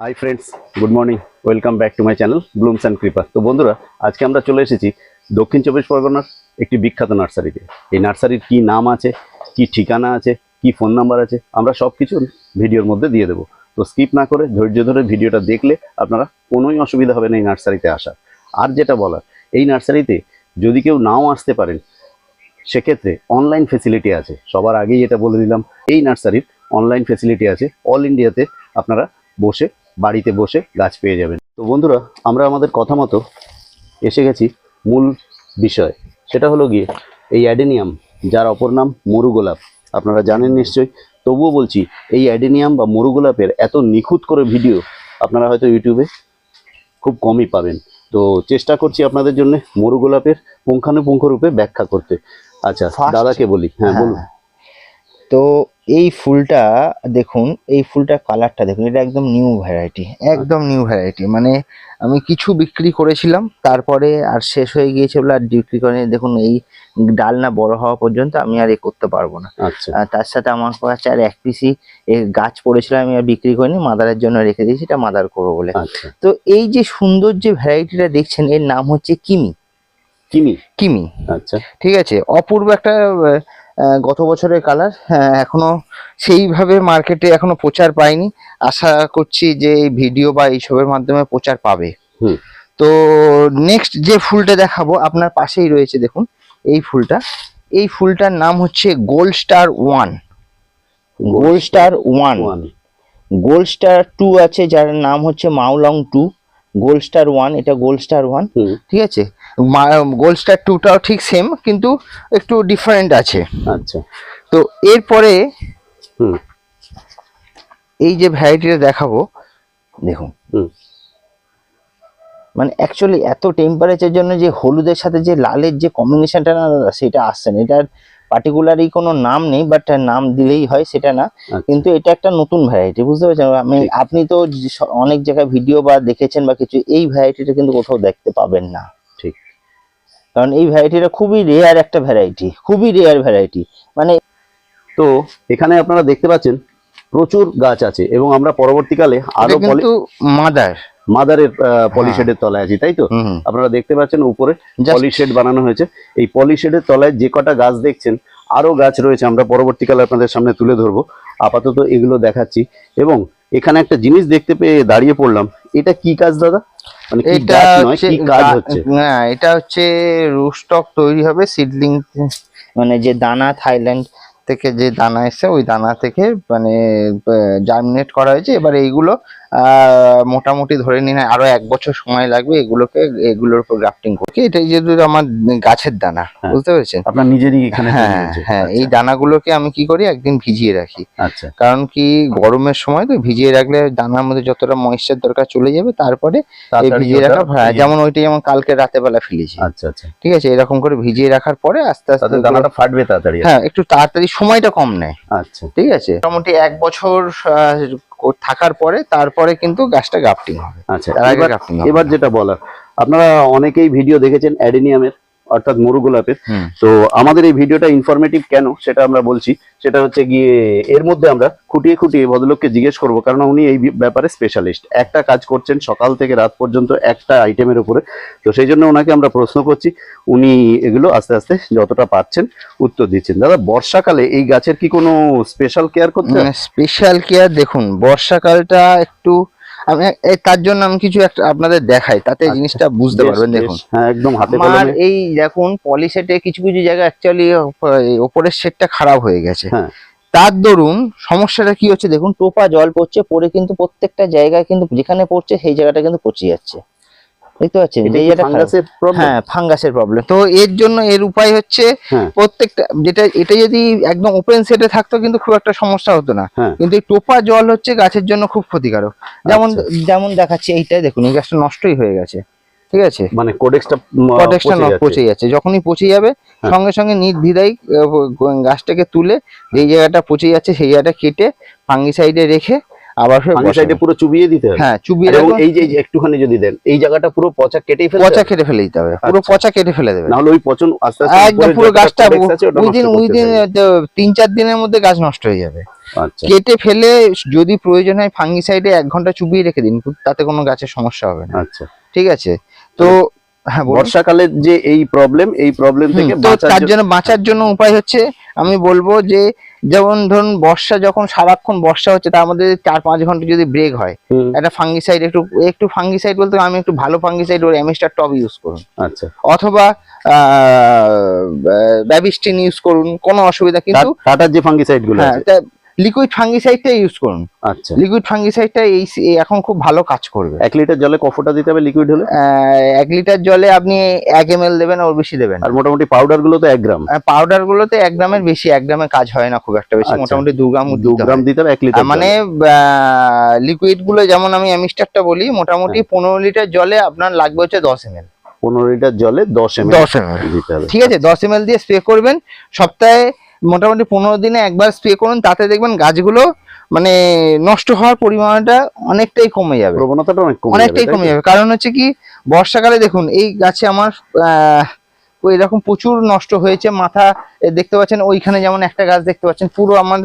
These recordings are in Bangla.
Hi friends good morning welcome back to my channel blooms and creeper তো বন্ধুরা, আজকে আমরা চলে এসেছি দক্ষিণ চব্বিশ পরগনার একটি বিখ্যাত নার্সারিতে। এই নার্সারির কি নাম আছে, কি ঠিকানা আছে, কি ফোন নাম্বার আছে, আমরা সব কিছু ভিডিওর মধ্যে দিয়ে দেবো। তো স্কিপ না করে ধৈর্য ধরে ভিডিওটা দেখলে আপনারা কোনোই অসুবিধা হবে না এই নার্সারিতে আসার। আর যেটা বলার, এই নার্সারিতে যদি কেউ নাও আসতে পারেন, সেক্ষেত্রে অনলাইন ফেসিলিটি আছে। সবার আগেই এটা বলে দিলাম, এই নার্সারির অনলাইন ফেসিলিটি আছে। অল ইন্ডিয়াতে আপনারা বসে বাড়িতে বসে গাছ পেয়ে যাবেন। তো বন্ধুরা আমরা আমাদের কথা মতো এসে গেছি মূল বিষয়। সেটা হলো গিয়ে এই অ্যাডেনিয়াম যার অপর নাম মরু গোলাপ আপনারা জানেন নিশ্চয়ই তবুও বলছি এই অ্যাডেনিয়াম বা মরু গোলাপের এত নিখুঁত করে ভিডিও আপনারা হয়তো ইউটিউবে খুব কমই পাবেন। তো চেষ্টা করছি আপনাদের জন্য মরু গোলাপের পুঙ্খানুপুঙ্খ রূপে ব্যাখ্যা করতে। আচ্ছা দাদাকে বলি। হ্যাঁ বলুন। তো এই ফুলটা দেখুন এই ফুলটার কালারটা দেখুন এটা একদম নিউ ভ্যারাইটি একদম নিউ ভ্যারাইটি মানে আমি কিছু বিক্রি করেছিলাম তারপরে আর শেষ হয়ে গিয়েছে বলে আর বিক্রি করে দেখুন এই ডাল না বড় হওয়া পর্যন্ত আমি আর এ করতে পারব না। আচ্ছা। তার সাথে আমার কাছে আর এক পিসি এর গাছ পড়েছিল আমি আর বিক্রি করিনি মাদারের জন্য রেখে দিয়েছি এটা মাদার করব বলে। আচ্ছা। তো এই যে সুন্দর যে ভ্যারাইটিটা দেখছেন এর নাম হচ্ছে কিমি। কিমি? কিমি। আচ্ছা। ঠিক আছে অপূর্ব একটা গত বছরের কালার এখনও সেইভাবে মার্কেটে এখনও প্রচার পায়নি আশা করছি যে এই ভিডিও বা এইসবের মাধ্যমে প্রচার পাবে। হুম। তো নেক্সট যে ফুলটা দেখাবো আপনার পাশেই রয়েছে দেখুন এই ফুলটা। এই ফুলটার নাম হচ্ছে gold star one gold star one one gold star two আছে যার নাম হচ্ছে মাউলং টু গোল্ড স্টার ওয়ান এটা গোল্ড স্টার ওয়ান ঠিক আছে? গোল্ড স্টার টুটাও ঠিক সেম কিন্তু একটু ডিফারেন্ট আছে। আচ্ছা। তো এরপরে হুম। এই যে ভ্যারাইটিটা দেখাবো দেখুন। মানে অ্যাকচুয়ালি এত টেম্পারেচার জন্য যে হলুদের সাথে যে লালের যে কম্বিনেশনটা না দাদা সেটা আসছে না। এটার পার্টিকুলারই কোনো নাম নেই বাট নাম দিলেই হয় সেটা না। আচ্ছা। কিন্তু এটা একটা নতুন ভ্যারাইটি বুঝতে পারছেন? আমি আপনি তো অনেক জায়গায় ভিডিও বা দেখেছেন বা কিছু এই ভ্যারাইটিটা কিন্তু কোথাও দেখতে পাবেন না। ঠিক। কারণ এই ভ্যারাইটিটা খুবই রেয়ার একটা ভ্যারাইটি খুবই রেয়ার ভ্যারাইটি মানে তো এখানে আপনারা দেখতে পাচ্ছেন প্রচুর গাছ আছে এবং আমরা পরবর্তীকালে আরও কিন্তু মাদার মাদারের পলিশেডের তলায় আছি তাই তো? আপনারা দেখতে পাচ্ছেন উপরে পলিশেড বানানো হয়েছে। এই পলিশেডের তলায় যে কটা গাছ দেখছেন আরও গাছ রয়েছে আমরা পরবর্তীকালে আপনাদের সামনে তুলে ধরবো। আপাতত এগুলো দেখাচ্ছি। এবং এখানে একটা জিনিস দেখতে পেয়ে দাঁড়িয়ে পড়লাম এটা কি কাজ দাদা? মানে এটা কি কাজ হচ্ছে? না এটা হচ্ছে রুস্টক তৈরি হবে সিডলিং মানে যে দানা থাইল্যান্ড থেকে যে দানা এসে ওই দানা থেকে মানে জার্মিনেট করা হয়েছে। এবার এইগুলো মোটামুটি ধরে নিন আরও এক বছর সময় লাগবে এগুলোকে এগুলোর উপর গ্রাফটিং করতে। এটাই যেহেতু আমার গাছের দানা হ্যাঁ। বুঝতে পেরেছেন? আপনার নিজেরই এখানে হ্যাঁ হ্যাঁ এই আচ্ছা, দানাগুলোকে আমি কি করি একদিন ভিজিয়ে রাখি। আচ্ছা। কারণ কি গরমের সময় তো ভিজিয়ে রাখলে দানার মধ্যে যতটা ময়েশ্চার দরকার চলে যাবে তারপরে এই ভিজিয়ে রাখা হ্যাঁ, যেমন ওইটা যেমন কালকে রাতে বেলা ফেলেছি। আচ্ছা আচ্ছা। ঠিক আছে এরকম করে ভিজিয়ে রাখার পরে আস্তে আস্তে দানাটা ফাটবে তাড়াতাড়ি। হ্যাঁ একটু তাড়াতাড়ি সময়টা কম নেয়। আচ্ছা। ঠিক আছে? মোটামুটি এক বছর কো- থাকার পরে তারপরে কিন্তু গাছটা গাফটিং হবে। আচ্ছা এবার যেটা বলার আপনারা অনেকেই ভিডিও দেখেছেন অ্যাডেনিয়ামের। অর্থাৎ মরু গোলাপের তো আমাদের এই ভিডিওটা ইনফরমেটিভ কেন সেটা আমরা বলছি সেটা হচ্ছে গিয়ে এর মধ্যে আমরা খুঁটিয়ে খুঁটিয়ে ভদ্রলোককে জিজ্ঞেস করব কারণ উনি এই ব্যাপারে স্পেশালিস্ট একটা কাজ করছেন সকাল থেকে রাত পর্যন্ত একটা আইটেমের উপরে। তো সেই জন্য ওনাকে আমরা প্রশ্ন করছি উনি এগুলো আস্তে আস্তে যতটা পাচ্ছেন উত্তর দিচ্ছেন। দাদা বর্ষাকালে এই গাছের কি কোনো স্পেশাল কেয়ার করতে? স্পেশাল কেয়ার দেখুন বর্ষাকালটা একটু আমি তার জন্য আমি কিছু একটা আপনাদের দেখাই তাতে আচ্ছা, জিনিসটা বুঝতে পারবেন দেখুন। হ্যাঁ একদম হাতে আমার এই দেখুন পলিসেটে কিছু কিছু জায়গা অ্যাকচুয়ালি ওপরের সেটটা খারাপ হয়ে গেছে। হ্যাঁ। তার দরুন সমস্যাটা কি হচ্ছে দেখুন টোপা জল পড়ছে পরে কিন্তু প্রত্যেকটা জায়গায় কিন্তু যেখানে পড়ছে সেই জায়গাটা কিন্তু পচে যাচ্ছে। দেখতে পাচ্ছেন যে প্রবলেম হ্যাঁ ফাঙ্গাসের প্রবলেম তো এর জন্য এর উপায় হচ্ছে হ্যাঁ। প্রত্যেকটা যেটা এটা যদি একদম ওপেন সেটে থাকতো কিন্তু খুব একটা সমস্যা হতো না। হ্যাঁ। কিন্তু টোপা জল হচ্ছে গাছের জন্য খুব ক্ষতিকারক। যেমন আচ্ছা। যেমন দেখাচ্ছে এইটাই দেখুন এই গাছটা নষ্টই হয়ে গেছে। ঠিক আছে? মানে কোডেক্সটা কটেক্সটা পচে যাচ্ছে। যখনই পচে যাবে হ্যাঁ। সঙ্গে সঙ্গে নির্দ্বিধায় গাছটাকে তুলে যেই জায়গাটা পচে যাচ্ছে সেই জায়গাটা কেটে ফাঙ্গিসাইডে রেখে আবার ফাঙ্গিসাইডে পুরো চুবিয়ে দিতে হবে। হ্যাঁ চুবিয়ে এবং এই যে একটুখানি যদি দেন এই জায়গাটা পুরো পচা কেটেই ফেলতে পচা কেটে ফেলে দিতে হবে। পুরো আচ্ছা। পচা কেটে ফেলে দেবে। না হলে ওই পচন আস্তে আস্তে একদম পুরো গাছটা codex আছে ওটা নষ্ট উইদিন উইদিন তিন চার দিনের মধ্যে গাছ নষ্ট হয়ে যাবে। আচ্ছা। কেটে ফেলে যদি প্রয়োজন হয় ফাঙ্গি ফাঙ্গিসাইডে এক ঘণ্টা চুবিয়ে রেখে দিন তাতে কোনো গাছের সমস্যা হবে না। আচ্ছা। ঠিক আছে? তো। বর্ষাকালের যে এই প্রবলেম এই প্রবলেম থেকে তার জন্য- বাঁচার জন্য উপায় হচ্ছে আমি বলব যে যেমন ধরুন বর্ষা যখন সারাক্ষণ বর্ষা হচ্ছে তার মধ্যে চার পাঁচ ঘণ্টা যদি ব্রেক হয় একটা ফাঙ্গিসাইড একটু একটু ফাঙ্গিসাইড বলতে আমি একটু ভালো fungicide or M star top use করুন আচ্ছা অথবা ব্যাবিস্টিন ইউজ করুন কোনো অসুবিধা কিন্তু টাটার যে ফাঙ্গিসাইডগুলো হ্যাঁ লিকুইড ফাঙ্গিসাইডটা ইউজ করুন। আচ্ছা। লিকুইড ফাঙ্গিসাইডটা এই এখন খুব ভালো কাজ করবে। এক লিটার জলে কফটা দিতে হবে লিকুইড হলে? এক লিটার জলে আপনি এক এম দেবেন ওর বেশি দেবেন। আর মোটামুটি পাউডারগুলো তো এক গ্রাম। পাউডার গুলোতে এক গ্রামের বেশি এক গ্রামের কাজ হয় না খুব একটা বেশি আচ্ছা। মোটামুটি দু গ্রাম দু গ্রাম দিতে হবে এক লিটার মানে লিকুইডগুলো যেমন আমি অ্যামিস্টারটা বলি মোটামুটি হ্যাঁ। পনেরো লিটার জলে আপনার লাগবে হচ্ছে দশ এম এল পনেরো লিটার জলে দশ এম দশ এম ঠিক আছে দশ এম এল দিয়ে স্প্রে করবেন। সপ্তাহে মোটামুটি পনেরো দিনে একবার স্প্রে করুন তাতে দেখবেন গাছগুলো মানে নষ্ট হওয়ার পরিমাণটা অনেকটাই কমে যাবে। প্রবণতাটা অনেকটাই কমে যাবে। কারণ হচ্ছে কি বর্ষাকালে দেখুন এই গাছে আমার এরকম প্রচুর নষ্ট হয়েছে মাথা দেখতে পাচ্ছেন ওইখানে যেমন একটা গাছ দেখতে পাচ্ছেন পুরো আমার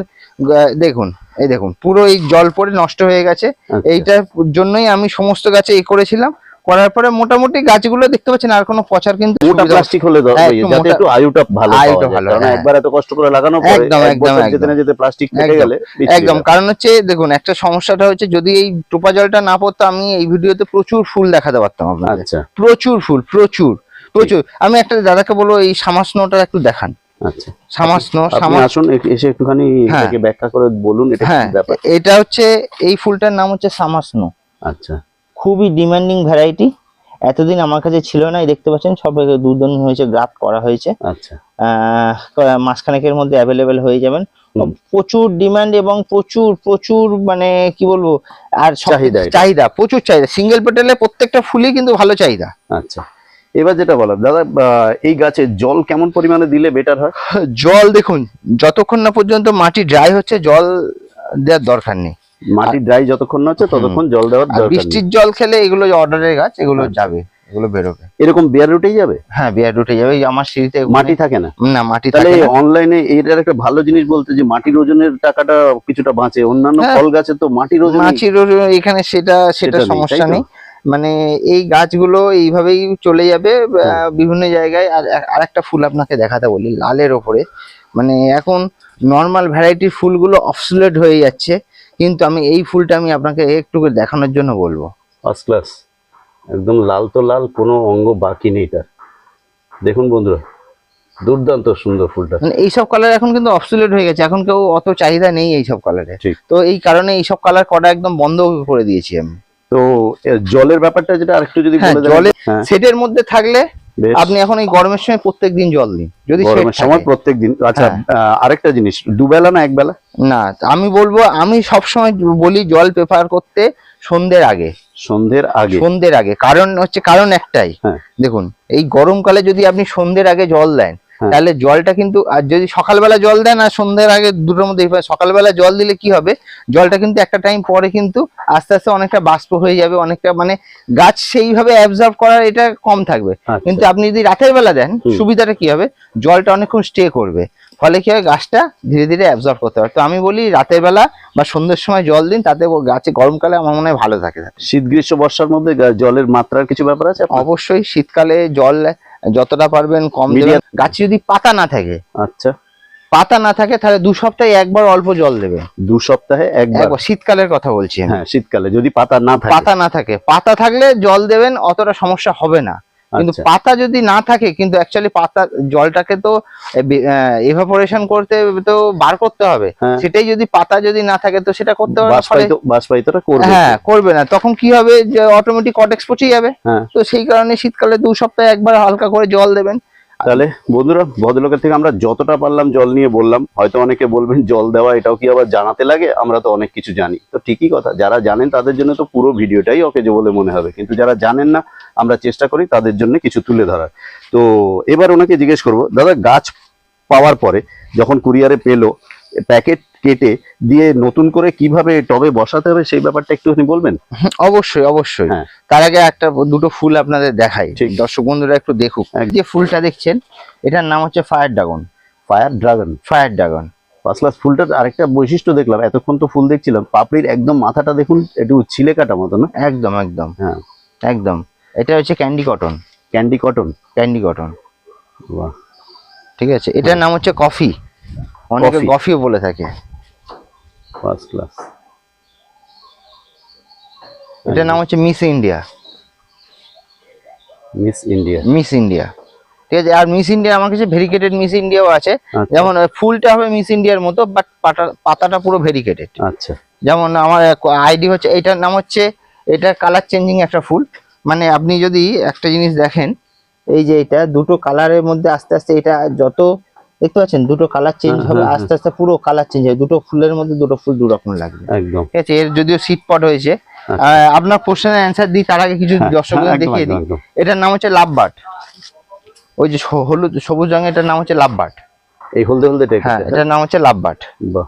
দেখুন এই দেখুন পুরো এই জল পড়ে নষ্ট হয়ে গেছে। আচ্ছা। এইটার জন্যই আমি সমস্ত গাছে এই করেছিলাম। করার পরে মোটামুটি গাছগুলো দেখতে পাচ্ছেন আর কোনো পচার কিন্তু মোটা প্লাস্টিক হলে হ্যাঁ, যাতে একটু আয়ুটা ভালো আয়ুটা ভালো, কারণ হ্যাঁ। একবার এত কষ্ট করে লাগানো পরে একদম, একদম, যেতে না যেতে প্লাস্টিক গেলে একদম কারণ হচ্ছে দেখুন একটা সমস্যাটা হচ্ছে যদি এই টোপা জলটা না পড়তো আমি এই ভিডিওতে প্রচুর ফুল দেখাতে পারতাম আপনাকে আচ্ছা। প্রচুর ফুল প্রচুর প্রচুর। আমি একটা দাদাকে বলব এই সামাসনোটা একটু দেখান। আচ্ছা। হ্যাঁ। ব্যাখ্যা করে বলুন ব্যাপার? এটা হচ্ছে এই ফুলটার নাম হচ্ছে সামাসনো আচ্ছা। খুবই ডিমান্ডিং ভ্যারাইটি এতদিন আমার কাছে ছিল না দেখতে পাচ্ছেন সব দুর্দান্ত হয়েছে গ্রাফট করা হয়েছে। আচ্ছা। মাসখানেকের মধ্যে অ্যাভেলেবেল হয়ে যাবেন। প্রচুর ডিমান্ড এবং প্রচুর প্রচুর মানে কি বলব আর চাহিদা চাহিদা প্রচুর চাহিদা। সিঙ্গেল পেটেলে প্রত্যেকটা ফুলই কিন্তু ভালো চাহিদা। আচ্ছা। এবার যেটা বলার দাদা এই গাছে জল কেমন পরিমাণে দিলে বেটার হয়? জল দেখুন যতক্ষণ না পর্যন্ত মাটি ড্রাই হচ্ছে জল দেওয়ার দরকার নেই। মাটি ড্রাই যতক্ষণ না হচ্ছে ততক্ষণ জল দেওয়ার দরকার বৃষ্টির জল খেলে এগুলো অর্ডারের গাছ এগুলো আচ্ছা। যাবে এগুলো বেরোবে। এরকম বেয়ার উঠেই যাবে? হ্যাঁ বিয়ার উঠে যাবে। এই আমার সিঁড়িতে মাটি থাকে না? না মাটি তাহলে। অনলাইনে এটার একটা ভালো জিনিস বলতে যে মাটির ওজনের টাকাটা কিছুটা বাঁচে। অন্যান্য হ্যাঁ। ফল গাছে তো মাটির ওজন মাছির ওর- এখানে সেটা সেটা সমস্যা নেই। মানে এই গাছগুলো এইভাবেই চলে যাবে বিভিন্ন জায়গায়। আর আর একটা ফুল আপনাকে দেখাতে বলি লালের ওপরে। মানে এখন নর্মাল ভ্যারাইটির ফুলগুলো অবসুলেট হয়ে যাচ্ছে। কিন্তু আমি এই ফুলটা আমি আপনাকে একটু দেখানোর জন্য বলব। ফার্স্ট ক্লাস একদম লাল তো লাল কোনো অঙ্গ বাকি নেই তার। দেখুন বন্ধুরা দুর্দান্ত সুন্দর ফুলটা। মানে এইসব কালার এখন কিন্তু অবসুলেট হয়ে গেছে এখন কেউ অত চাহিদা নেই এইসব কালারে তো এই কারণে এইসব কালার করা একদম বন্ধ করে দিয়েছি আমি। তো জলের ব্যাপারটা যেটা আরেকটু যদি হ্যাঁ, জলে- হ্যাঁ। সেটের মধ্যে থাকলে আপনি এখন এই গরমের সময় প্রত্যেক দিন জল দিন যদি গরমের সময়। প্রত্যেক দিন আচ্ছা হ্যাঁ। আরেকটা জিনিস দুবেলা না একবেলা না আমি বলব আমি সবসময় বলি জল প্রেফার করতে সন্ধ্যের আগে সন্ধ্যের আগে সন্ধ্যের আগে কারণ হচ্ছে কারণ একটাই হ্যাঁ। দেখুন এই গরমকালে যদি আপনি সন্ধ্যের আগে জল দেন। তাহলে জলটা কিন্তু আর যদি সকালবেলা জল দেন আর সন্ধ্যের আগে দুটোর মধ্যে সকালবেলা জল দিলে কি হবে? জলটা কিন্তু একটা টাইম পরে কিন্তু আস্তে আস্তে অনেকটা বাষ্প হয়ে যাবে অনেকটা মানে গাছ সেইভাবে অ্যাবজর্ব করার এটা কম থাকবে। আচ্ছা। কিন্তু আপনি যদি রাতের বেলা দেন সুবিধাটা কি হবে? জলটা অনেকক্ষণ স্টে করবে। ফলে কি হয় গাছটা ধীরে ধীরে অ্যাবজর্ব করতে পারে তো আমি বলি রাতের বেলা বা সন্ধ্যের সময় জল দিন তাতে গাছে গরমকালে আমার মনে হয় ভালো থাকে। শীত গ্রীষ্ম বর্ষার মধ্যে জলের মাত্রার কিছু ব্যাপার আছে অবশ্যই শীতকালে জল যতটা পারবেন কম দেবেন। গাছে যদি পাতা না থাকে আচ্ছা। পাতা না থাকে তাহলে দু সপ্তাহে একবার অল্প জল দেবে। দু সপ্তাহে একবার। একবার শীতকালের কথা বলছি হ্যাঁ শীতকালে যদি পাতা না পাতা না থাকে পাতা থাকলে জল দেবেন অতটা সমস্যা হবে না। কিন্তু আচ্ছা। পাতা যদি না থাকে কিন্তু অ্যাকচুয়ালি পাতা জলটাকে তো এভাপোরেশন করতে তো বার করতে হবে হ্যাঁ। সেটাই যদি পাতা যদি না থাকে তো সেটা করতে পারবে হ্যাঁ করবে না তখন কি হবে যে অটোমেটিক কটেক্স পচে যাবে হ্যাঁ। তো সেই কারণে শীতকালে দু সপ্তাহে একবার হালকা করে জল দেবেন তাহলে বন্ধুরা, ভদ্রলোকের থেকে আমরা যতটা পারলাম জল নিয়ে বললাম। হয়তো অনেকে বলবেন, জল দেওয়া এটাও কি আবার জানাতে লাগে? আমরা তো অনেক কিছু জানি। তো ঠিকই কথা, যারা জানেন তাদের জন্য তো পুরো ভিডিওটাই ওকে যে বলে মনে হবে। কিন্তু যারা জানেন না, আমরা চেষ্টা করি তাদের জন্য কিছু তুলে ধরার। তো এবার ওনাকে জিজ্ঞেস করব, দাদা, গাছ পাওয়ার পরে যখন কুরিয়ারে পেল, প্যাকেট কেটে দিয়ে নতুন করে কীভাবে টবে বসাতে হবে সেই ব্যাপারটা একটুখানি বলবেন? অবশ্যই অবশ্যই। হ্যাঁ। তার আগে একটা দুটো ফুল আপনাদের দেখাই। দর্শক বন্ধুরা একটু দেখুক। যে ফুলটা দেখছেন এটার নাম হচ্ছে fire dragon fire dragon fire dragon first class ফুলটার আরেকটা বৈশিষ্ট্য দেখলাম এতক্ষণ তো ফুল দেখছিলাম পাপড়ির একদম মাথাটা দেখুন একটু ছিলে কাটা মতো না? একদম একদম। হ্যাঁ। একদম। এটা হচ্ছে candy cotton candy cotton candy cotton ঠিক আছে? এটার নাম হচ্ছে কফি অনেকে কফিও বলে থাকে। ফার্স্ট ক্লাস এটার নাম হচ্ছে miss India miss India miss India ঠিক আছে আর মিস ইন্ডিয়া আমার কাছে ভেরিকেটেড মিস ইন্ডিয়াও আছে। আচ্ছা। যেমন ফুলটা হবে মিস ইন্ডিয়ার মতো বাট পাতাটা পুরো ভেরিকেটেড আচ্ছা। যেমন আমার আইডি হচ্ছে এটার নাম হচ্ছে এটা কালার চেঞ্জিং একটা ফুল। মানে আপনি যদি একটা জিনিস দেখেন এই যে এটা দুটো কালারের মধ্যে আস্তে আস্তে এটা যত দেখতে পাচ্ছেন? দুটো কালার চেঞ্জ হ্যাঁ, হবে হ্যাঁ, আস্তে আস্তে পুরো কালার চেঞ্জ হবে। দুটো ফুলের মধ্যে দুটো ফুল দু রকম লাগবে। একদম। ঠিক আছে? এর যদিও সিট পট হয়েছে। আচ্ছা। আপনার কোশ্চেনের অ্যান্সার দিই তার আগে কিছু হ্যাঁ, দর্শকদের হ্যাঁ, দেখিয়ে দিই। এটার নাম হচ্ছে লাভ বাট ওই যে হলুদ সবুজ রঙের এটার নাম হচ্ছে লাভ বাট এই হলদে হলদে হ্যাঁ এটার নাম হচ্ছে লাভ বাট বাহ।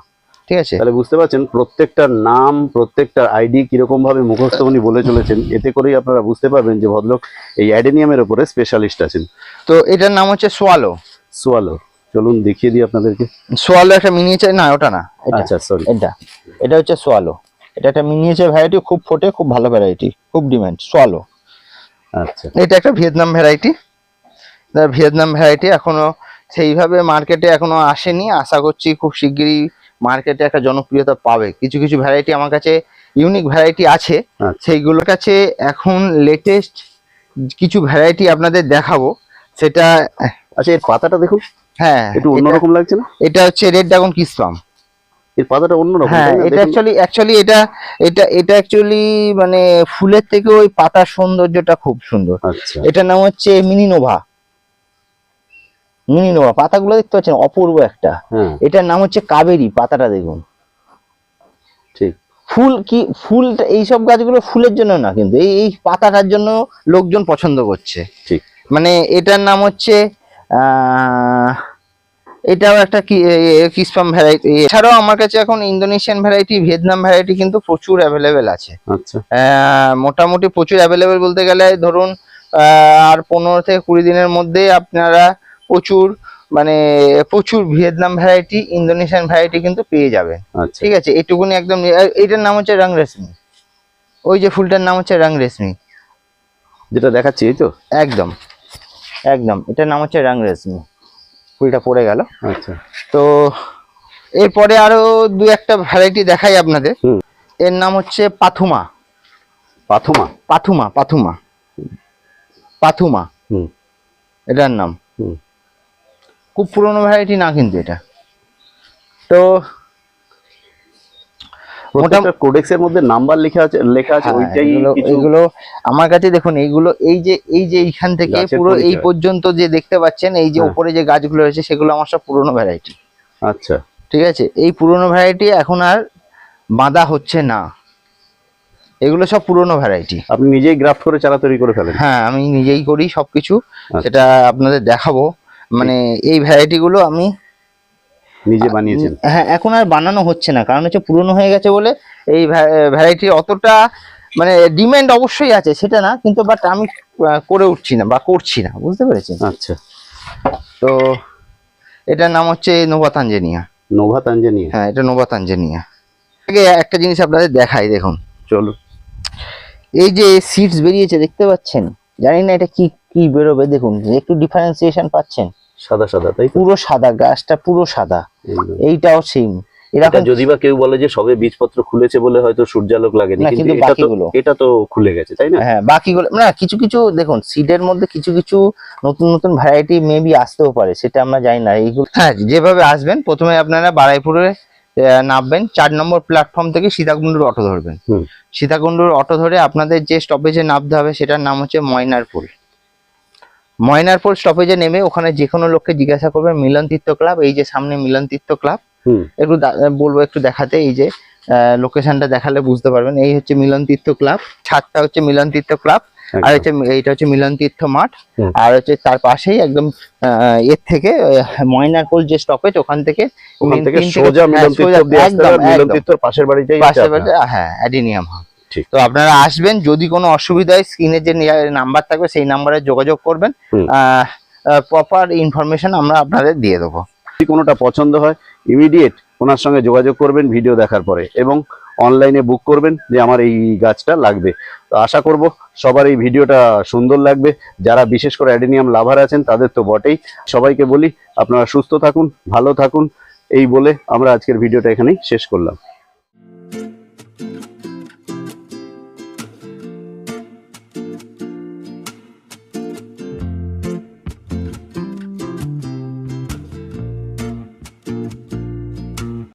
ঠিক আছে? তাহলে বুঝতে পারছেন প্রত্যেকটার নাম প্রত্যেকটার আইডি কীরকম ভাবে মুখস্থ উনি বলে চলেছেন এতে করেই আপনারা বুঝতে পারবেন যে ভদ্রলোক এই অ্যাডেনিয়ামের উপরে স্পেশালিস্ট আছেন। তো এটার নাম হচ্ছে সোয়ালো। সোয়ালো। চলুন দেখিয়ে দিই আপনাদেরকে। সোয়ালো একটা মিনিয়েচার না ওটা না আচ্ছা সরি এটা এটা হচ্ছে সোয়ালো। এটা একটা মিনিয়েচার ভ্যারাইটি খুব ফোটে খুব ভালো ভ্যারাইটি খুব ডিমান্ড সোয়ালো। আচ্ছা। এটা একটা ভিয়েতনাম ভ্যারাইটি ভিয়েতনাম ভ্যারাইটি এখনও সেইভাবে মার্কেটে এখনও আসেনি। আশা করছি খুব শিগগিরই মার্কেটে একটা জনপ্রিয়তা পাবে। কিছু কিছু ভ্যারাইটি আমার কাছে ইউনিক ভ্যারাইটি আছে। আচ্ছা। সেইগুলোর কাছে এখন লেটেস্ট কিছু ভ্যারাইটি আপনাদের দেখাবো। সেটা আচ্ছা এর পাতাটা দেখুন। হ্যাঁ একটু অন্যরকম লাগছে না? এটা হচ্ছে রেড ড্রাগন কিসপাম এর পাতাটা অন্যরকম হ্যাঁ এটা অ্যাকচুয়ালি অ্যাকচুয়ালি এটা এটা এটা অ্যাকচুয়ালি মানে ফুলের থেকে ওই পাতার সৌন্দর্যটা খুব সুন্দর। আচ্ছা। এটার নাম হচ্ছে মিনি নোভা মিনি নোভা পাতাগুলো দেখতে পাচ্ছেন অপূর্ব একটা। হ্যাঁ। এটার নাম হচ্ছে কাবেরি পাতাটা দেখুন। ঠিক। ফুল কি ফুল এইসব গাছগুলো ফুলের জন্য না কিন্তু এই এই পাতাটার জন্য লোকজন পছন্দ করছে। ঠিক। মানে এটার নাম হচ্ছে এটাও একটা কিসপাম ভ্যারাইটি এছাড়াও আমার কাছে এখন ইন্দোনেশিয়ান ভ্যারাইটি ভিয়েতনাম ভ্যারাইটি কিন্তু প্রচুর অ্যাভেলেবেল আছে। আচ্ছা। মোটামুটি প্রচুর অ্যাভেলেবেল বলতে গেলে ধরুন আর পনেরো থেকে কুড়ি দিনের মধ্যে আপনারা প্রচুর মানে প্রচুর ভিয়েতনাম ভ্যারাইটি ইন্দোনেশিয়ান ভ্যারাইটি কিন্তু পেয়ে যাবেন। আচ্ছা। ঠিক আছে এটুকুনি একদম আর এইটার নাম হচ্ছে রং রেশমি। ওই যে ফুলটার নাম হচ্ছে রং রেশমি। যেটা দেখাচ্ছি এই তো? একদম। একদম এটার নাম হচ্ছে রং রেশমি। ফুলটা পড়ে গেল। আচ্ছা। তো এরপরে আরও দু একটা ভ্যারাইটি দেখাই আপনাদের। এর নাম হচ্ছে পাথুমা। পাথুমা? পাথুমা পাথুমা। পাথুমা। হুম। এটার নাম। হুম। খুব পুরনো ভ্যারাইটি না কিন্তু এটা। তো প্রত্যেকটা কোডেক্সের মধ্যে নাম্বার লেখা আছে লেখা আছে হ্যাঁ, ওইটাই এগুলো- আমার কাছে দেখুন এইগুলো এই যে এই যে এইখান থেকে পুরো এই পর্যন্ত যে দেখতে পাচ্ছেন এই যে হ্যাঁ। উপরে যে গাছগুলো রয়েছে সেগুলো আমার সব পুরনো ভ্যারাইটি আচ্ছা। ঠিক আছে? এই পুরনো ভ্যারাইটি এখন আর বাঁধা হচ্ছে না। এগুলো সব পুরনো ভ্যারাইটি আপনি নিজেই গ্রাফট করে চারা তৈরি করে ফেলেন। হ্যাঁ আমি নিজেই করি সবকিছু। আচ্ছা। সেটা আপনাদের দেখাবো। মানে এই ভ্যারাইটি গুলো আমি নিজে বানিয়েছেন? হ্যাঁ এখন আর বানানো হচ্ছে না। কারণ হচ্ছে পুরনো হয়ে গেছে বলে এই ভ্যারাইটি অতটা মানে ডিমান্ড অবশ্যই আছে সেটা না কিন্তু বাট আমি করে উঠছি না বা করছি না বুঝতে পেরেছেন? আচ্ছা। তো এটার নাম হচ্ছে নোভা তাঞ্জেনিয়া নোভা তাঞ্জানিয়া হ্যাঁ এটা নোভা তাঞ্জেনিয়া আগে একটা জিনিস আপনাদের দেখাই দেখুন। চলুন। এই যে সিডস বেরিয়েছে দেখতে পাচ্ছেন? জানি না এটা কি কি বেরোবে দেখুন একটু ডিফারেন্সিয়েশন পাচ্ছেন। সাদা সাদা তাই পুরো সাদা গাছটা পুরো সাদা। এইটাও সিম এটা যদি বা কেউ বলে যে সবে বীজপত্র খুলেছে বলে হয়তো সূর্যালোক লাগেনি কিন্তু এটা তো এটা তো খুলে গেছে তাই না? হ্যাঁ বাকিগুলো না কিছু কিছু দেখুন সিডের মধ্যে কিছু কিছু নতুন নতুন ভ্যারাইটি মেবি আসতেও পারে সেটা আমরা জানি না। এইগুলো হ্যাঁ যেভাবে আসবেন প্রথমে আপনারা বারাইপুরে নামবেন চার নম্বর প্ল্যাটফর্ম থেকে সীতাকুণ্ডুর অটো ধরবেন। সীতাকুণ্ডুর অটো ধরে আপনাদের যে স্টপেজে নামতে হবে সেটার নাম হচ্ছে ময়নারপুল ময়নারপুল স্টপেজে নেমে ওখানে যে কোনো লোককে জিজ্ঞাসা করবে মিলন তীর্থ ক্লাব এই যে সামনে মিলন তীর্থ ক্লাব একটু বলব একটু দেখাতে এই যে লোকেশনটা দেখালে বুঝতে পারবেন এই হচ্ছে মিলন তীর্থ ক্লাব ছাদটা হচ্ছে মিলন তীর্থ ক্লাব আর হচ্ছে এইটা হচ্ছে মিলন তীর্থ মাঠ আর হচ্ছে তার পাশেই একদম এর থেকে ময়নারকোল যে স্টপেজ ওখান থেকে সোজা হ্যাঁ, মিলন তীর্থ একদম। তীর্থর পাশের আপনার। হ্যাঁ অ্যাডিনিয়াম হাব ঠিক। তো আপনারা আসবেন যদি কোনো অসুবিধা হয় স্ক্রিনে যে নাম্বার থাকবে সেই নাম্বারে যোগাযোগ করবেন। প্রপার ইনফরমেশন আমরা আপনাদের দিয়ে দেবো। যদি কোনোটা পছন্দ হয় ইমিডিয়েট ওনার সঙ্গে যোগাযোগ করবেন ভিডিও দেখার পরে এবং অনলাইনে বুক করবেন যে আমার এই গাছটা লাগবে। তো আশা করব সবার এই ভিডিওটা সুন্দর লাগবে। যারা বিশেষ করে অ্যাডেনিয়াম লাভার আছেন তাদের তো বটেই। সবাইকে বলি আপনারা সুস্থ থাকুন ভালো থাকুন। এই বলে আমরা আজকের ভিডিওটা এখানেই শেষ করলাম।